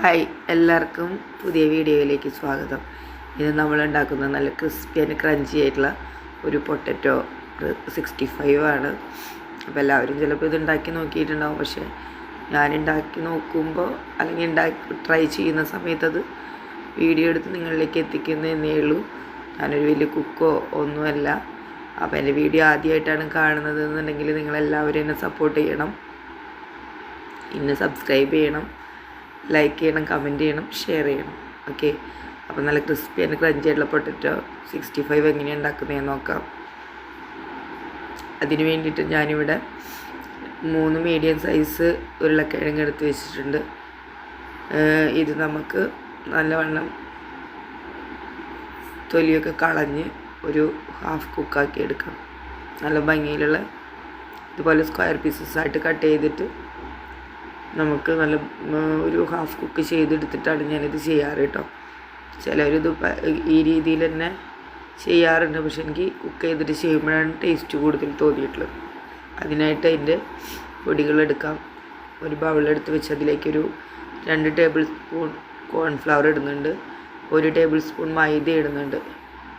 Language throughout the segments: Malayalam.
ഹായ് എല്ലാവർക്കും പുതിയ വീഡിയോയിലേക്ക് സ്വാഗതം. ഇന്ന് നമ്മൾ ഉണ്ടാക്കുന്ന നല്ല ക്രിസ്പി ആൻഡ് ക്രഞ്ചി ആയിട്ടുള്ള ഒരു പൊട്ടറ്റോ സിക്സ്റ്റി ഫൈവ് ആണ്. അപ്പോൾ എല്ലാവരും ചിലപ്പോൾ ഇത് ഉണ്ടാക്കി നോക്കിയിട്ടുണ്ടാവും. പക്ഷേ ഞാൻ ഉണ്ടാക്കി നോക്കുമ്പോൾ അല്ലെങ്കിൽ ഉണ്ടാക്കി ട്രൈ ചെയ്യുന്ന സമയത്ത് അത് വീഡിയോ എടുത്ത് നിങ്ങളിലേക്ക് എത്തിക്കുന്നതെന്നേ ഉള്ളൂ. ഞാനൊരു വലിയ കുക്കോ ഒന്നുമല്ല. അപ്പോൾ എന്റെ വീഡിയോ ആദ്യമായിട്ടാണ് കാണുന്നത് എന്നുണ്ടെങ്കിൽ നിങ്ങളെല്ലാവരും എന്നെ സപ്പോർട്ട് ചെയ്യണം. ഇന്ന് സബ്സ്ക്രൈബ് ചെയ്യണം. ലൈക്ക് ചെയ്യണം കമന്റ് ചെയ്യണം ഷെയർ ചെയ്യണം. ഓക്കെ അപ്പോൾ നല്ല ക്രിസ്പി ആൻഡ് ക്രഞ്ചി ആയിട്ടുള്ള പൊട്ടറ്റോ സിക്സ്റ്റി ഫൈവ് എങ്ങനെയാണ് ഉണ്ടാക്കുന്നതെന്ന് നോക്കാം. അതിന് വേണ്ടിയിട്ട് ഞാനിവിടെ മൂന്ന് മീഡിയം സൈസ് ഉരുളക്കിഴങ്ങ് എടുത്ത് വെച്ചിട്ടുണ്ട്. ഇത് നമുക്ക് നല്ലവണ്ണം തൊലിയൊക്കെ കളഞ്ഞ് ഒരു ഹാഫ് കുക്കാക്കി എടുക്കാം. നല്ല ഭംഗിയിലുള്ള ഇതുപോലെ സ്ക്വയർ പീസസ് ആയിട്ട് കട്ട് ചെയ്തിട്ട് നമുക്ക് നല്ല ഒരു ഹാഫ് കുക്ക് ചെയ്തെടുത്തിട്ടാണ് ഞാനിത് ചെയ്യാറ് കേട്ടോ. ചിലരിത് ഈ രീതിയിൽ തന്നെ ചെയ്യാറുണ്ട്. പക്ഷെ എനിക്ക് കുക്ക് ചെയ്തിട്ട് ചെയ്യുമ്പോഴാണ് ടേസ്റ്റ് കൂടുതൽ തോന്നിയിട്ടുള്ളത്. അതിനായിട്ട് അതിന്റെ പൊടികളെടുക്കാം ഒരു ബൗളെടുത്ത് വെച്ച് അതിലേക്കൊരു രണ്ട് ടേബിൾ സ്പൂൺ കോൺഫ്ലവർ ഇടുന്നുണ്ട്. ഒരു ടേബിൾ സ്പൂൺ മൈദ ഇടുന്നുണ്ട്.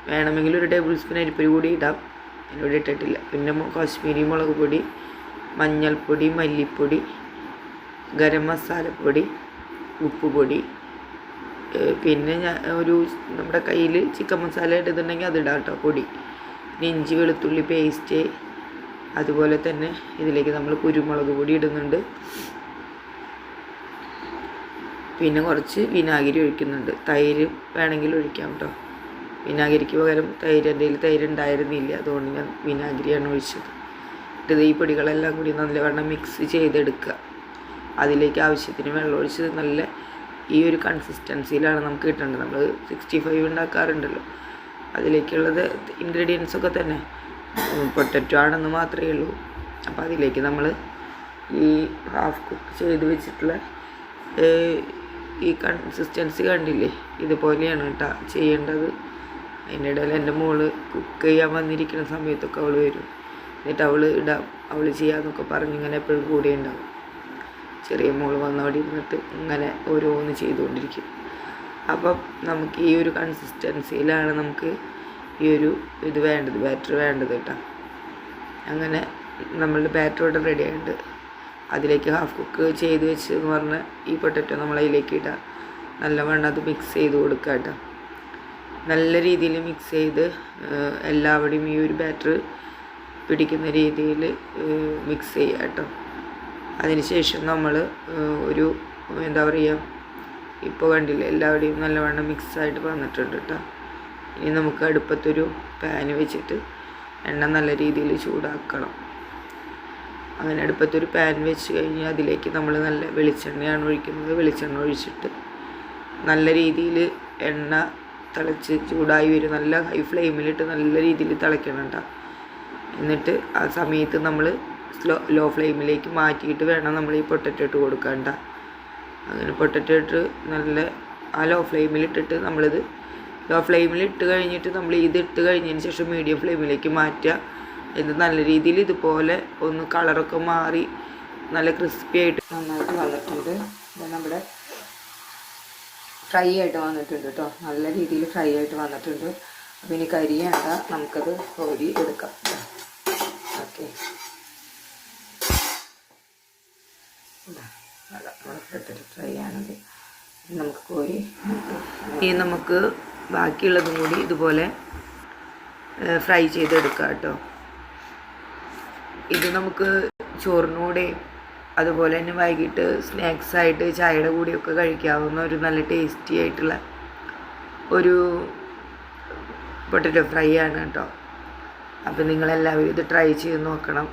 വേണമെങ്കിൽ ഒരു ടേബിൾ സ്പൂൺ അരിപ്പൊടി കൂടി ഇടാം. എന്നോട് ഇട്ടിട്ടില്ല. പിന്നെ കാശ്മീരി മുളക് പൊടി മഞ്ഞൾപ്പൊടി മല്ലിപ്പൊടി ഗരം മസാലപ്പൊടി ഉപ്പുപൊടി പൊടി പിന്നെ ഞാൻ ഒരു നമ്മുടെ കയ്യിൽ ചിക്കൻ മസാല ഇടുന്നുണ്ടെങ്കിൽ അത് കേട്ടോ പൊടി. പിന്നെ ഇഞ്ചി വെളുത്തുള്ളി പേസ്റ്റ് അതുപോലെ തന്നെ ഇതിലേക്ക് നമ്മൾ കുരുമുളക് പൊടി ഇടുന്നുണ്ട്. പിന്നെ കുറച്ച് വിനാഗിരി ഒഴിക്കുന്നുണ്ട്. തൈര് വേണമെങ്കിൽ ഒഴിക്കാം കേട്ടോ. വിനാഗിരിക്ക് പകരം തൈര് കയ്യിൽ തൈര് ഉണ്ടായിരുന്നില്ല. അതുകൊണ്ട് ഞാൻ വിനാഗിരിയാണ് ഒഴിച്ചത്. ഇത് ഈ പൊടികളെല്ലാം കൂടി നല്ലവണ്ണം മിക്സ് ചെയ്തെടുക്കുക. അതിലേക്ക് ആവശ്യത്തിന് വെള്ളമൊഴിച്ച് നല്ല ഈ ഒരു കൺസിസ്റ്റൻസിയിലാണ് നമുക്ക് കിട്ടേണ്ടത്. നമ്മൾ സിക്സ്റ്റി ഫൈവ് ഉണ്ടാക്കാറുണ്ടല്ലോ. അതിലേക്കുള്ളത് ഇൻഗ്രീഡിയൻസ് ഒക്കെ തന്നെ. പൊട്ടറ്റോ ആണെന്ന് മാത്രമേ ഉള്ളൂ. അപ്പോൾ അതിലേക്ക് നമ്മൾ ഈ ഹാഫ് കുക്ക് ചെയ്ത് വെച്ചിട്ടുള്ള ഈ കൺസിസ്റ്റൻസി കണ്ടില്ലേ? ഇതുപോലെയാണ് കേട്ടോ ചെയ്യേണ്ടത്. അതിന്റെ ഇടയിൽ എന്റെ മോൾ കുക്ക് ചെയ്യാൻ വന്നിരിക്കുന്ന സമയത്തൊക്കെ അവൾ വരും. എന്നിട്ട് അവൾ ഇടാം അവൾ ചെയ്യാമെന്നൊക്കെ പറഞ്ഞ് ഇങ്ങനെ എപ്പോഴും കൂടെ ഉണ്ടാവും. ചെറിയ മോൾ വന്ന് അവിടെ ഇരുന്നിട്ട് ഇങ്ങനെ ഓരോന്ന് ചെയ്തുകൊണ്ടിരിക്കും. അപ്പം നമുക്ക് ഈ ഒരു കൺസിസ്റ്റൻസിയിലാണ് നമുക്ക് ഈ ഒരു ഇത് വേണ്ടത് ബാറ്റർ വേണ്ടത് കേട്ടോ. അങ്ങനെ നമ്മളുടെ ബാറ്റർ ഇവിടെ റെഡി ആയിട്ട് അതിലേക്ക് ഹാഫ് കുക്ക് ചെയ്ത് വെച്ച് എന്ന് പറഞ്ഞാൽ ഈ പൊട്ടറ്റോ നമ്മൾ അതിലേക്ക് ഇടാം. നല്ലവണ്ണം അത് മിക്സ് ചെയ്ത് കൊടുക്കുക കേട്ടോ. നല്ല രീതിയിൽ മിക്സ് ചെയ്ത് എല്ലാവരുടെയും ഈ ഒരു ബാറ്റർ പിടിക്കുന്ന രീതിയിൽ മിക്സ് ചെയ്യുക കേട്ടോ. അതിനുശേഷം നമ്മൾ ഒരു എന്താ പറയുക ഇപ്പോൾ കണ്ടില്ലേ എല്ലാവരുടെയും നല്ലവണ്ണം മിക്സായിട്ട് വന്നിട്ടുണ്ട് കേട്ടോ ഇനി നമുക്ക് അടുപ്പത്തൊരു പാൻ വെച്ചിട്ട് എണ്ണ നല്ല രീതിയിൽ ചൂടാക്കണം. അങ്ങനെ അടുപ്പത്തൊരു പാൻ വെച്ച് കഴിഞ്ഞാൽ അതിലേക്ക് നമ്മൾ നല്ല വെളിച്ചെണ്ണയാണ് ഒഴിക്കുന്നത്. വെളിച്ചെണ്ണ ഒഴിച്ചിട്ട് നല്ല രീതിയിൽ എണ്ണ തിളച്ച് ചൂടായി വരും. നല്ല ഹൈ ഫ്ലെയിമിലിട്ട് നല്ല രീതിയിൽ തിളയ്ക്കണം കേട്ടോ എന്നിട്ട് ആ സമയത്ത് നമ്മൾ സ്ലോ ലോ ഫ്ലെയിമിലേക്ക് മാറ്റിയിട്ട് വേണം നമ്മൾ ഈ പൊട്ടറ്റോ ഇട്ട് കൊടുക്കണ്ട. അങ്ങനെ പൊട്ടറ്റോ ഇട്ട് നല്ല ആ ലോ ഫ്ലെയിമിലിട്ടിട്ട് നമ്മളിത് ലോ ഫ്ലെയിമിൽ ഇട്ട് കഴിഞ്ഞിട്ട് നമ്മൾ ഇത് ഇട്ട് കഴിഞ്ഞതിന് ശേഷം മീഡിയം ഫ്ലെയിമിലേക്ക് മാറ്റുക. ഇത് നല്ല രീതിയിൽ ഇതുപോലെ ഒന്ന് കളറൊക്കെ മാറി നല്ല ക്രിസ്പി ആയിട്ട് നന്നായിട്ട് വന്നിട്ടുണ്ട്. നമ്മുടെ ഫ്രൈ ആയിട്ട് വന്നിട്ടുണ്ട് കേട്ടോ നല്ല രീതിയിൽ ഫ്രൈ ആയിട്ട് വന്നിട്ടുണ്ട്. അപ്പം ഇനി കരിയേണ്ട നമുക്കത് കോരി എടുക്കാം. ഓക്കെ. ഫ്രൈ ആണത് നമുക്ക് കോരി ഇനി നമുക്ക് ബാക്കിയുള്ളതും കൂടി ഇതുപോലെ ഫ്രൈ ചെയ്തെടുക്കാം കേട്ടോ. ഇത് നമുക്ക് ചോറിനൂടെ അതുപോലെ തന്നെ വൈകിട്ട് സ്നാക്സ് ആയിട്ട് ചായയുടെ കൂടെയൊക്കെ കഴിക്കാവുന്ന ഒരു നല്ല ടേസ്റ്റി ആയിട്ടുള്ള ഒരു പൊട്ടറ്റോ ഫ്രൈ ആണ് കേട്ടോ. അപ്പോൾ നിങ്ങളെല്ലാവരും ഇത് ട്രൈ ചെയ്ത് നോക്കണം.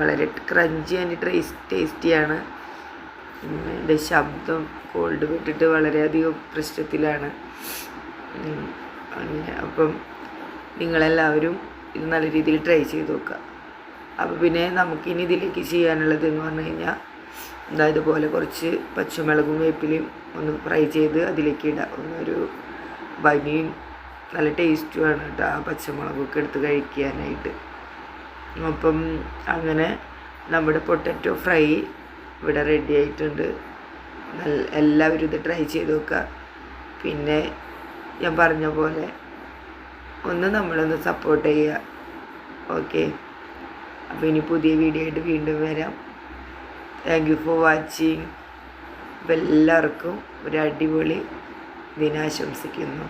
വളരെ ക്രഞ്ചി ആൻഡ് ടേസ് ടേസ്റ്റിയാണ് എന്റെ ശബ്ദം കോൾഡ് പെട്ടിട്ട് വളരെയധികം പ്രശ്നത്തിലാണ്. അങ്ങനെ. അപ്പം നിങ്ങളെല്ലാവരും ഇത് നല്ല രീതിയിൽ ട്രൈ ചെയ്ത് നോക്കുക. അപ്പോൾ പിന്നെ നമുക്കിനി ഇതിലേക്ക് ചെയ്യാനുള്ളത് എന്ന് പറഞ്ഞു കഴിഞ്ഞാൽ എന്താ ഇതുപോലെ കുറച്ച് പച്ചമുളകും വേപ്പിലയും ഒന്ന് ഫ്രൈ ചെയ്ത് അതിലേക്ക് ഇടാം. ഒന്നൊരു ഭംഗിയും നല്ല ടേസ്റ്റുമാണ് കേട്ടോ ആ പച്ചമുളകൊക്കെ എടുത്ത് കഴിക്കാനായിട്ട്. അപ്പം അങ്ങനെ നമ്മുടെ പൊട്ടറ്റോ ഫ്രൈ ഇവിടെ റെഡി ആയിട്ടുണ്ട്. എല്ലാവരും ഇത് ട്രൈ ചെയ്ത് നോക്കുക. പിന്നെ ഞാൻ പറഞ്ഞ പോലെ ഒന്ന് നമ്മളൊന്ന് സപ്പോർട്ട് ചെയ്യുക. ഓക്കെ അപ്പോൾ ഇനി പുതിയ വീഡിയോ ആയിട്ട് വീണ്ടും വരാം. താങ്ക് യു ഫോർ വാച്ചിങ് അപ്പോൾ എല്ലാവർക്കും ഒരു അടിപൊളി ദിനാശംസിക്കുന്നു.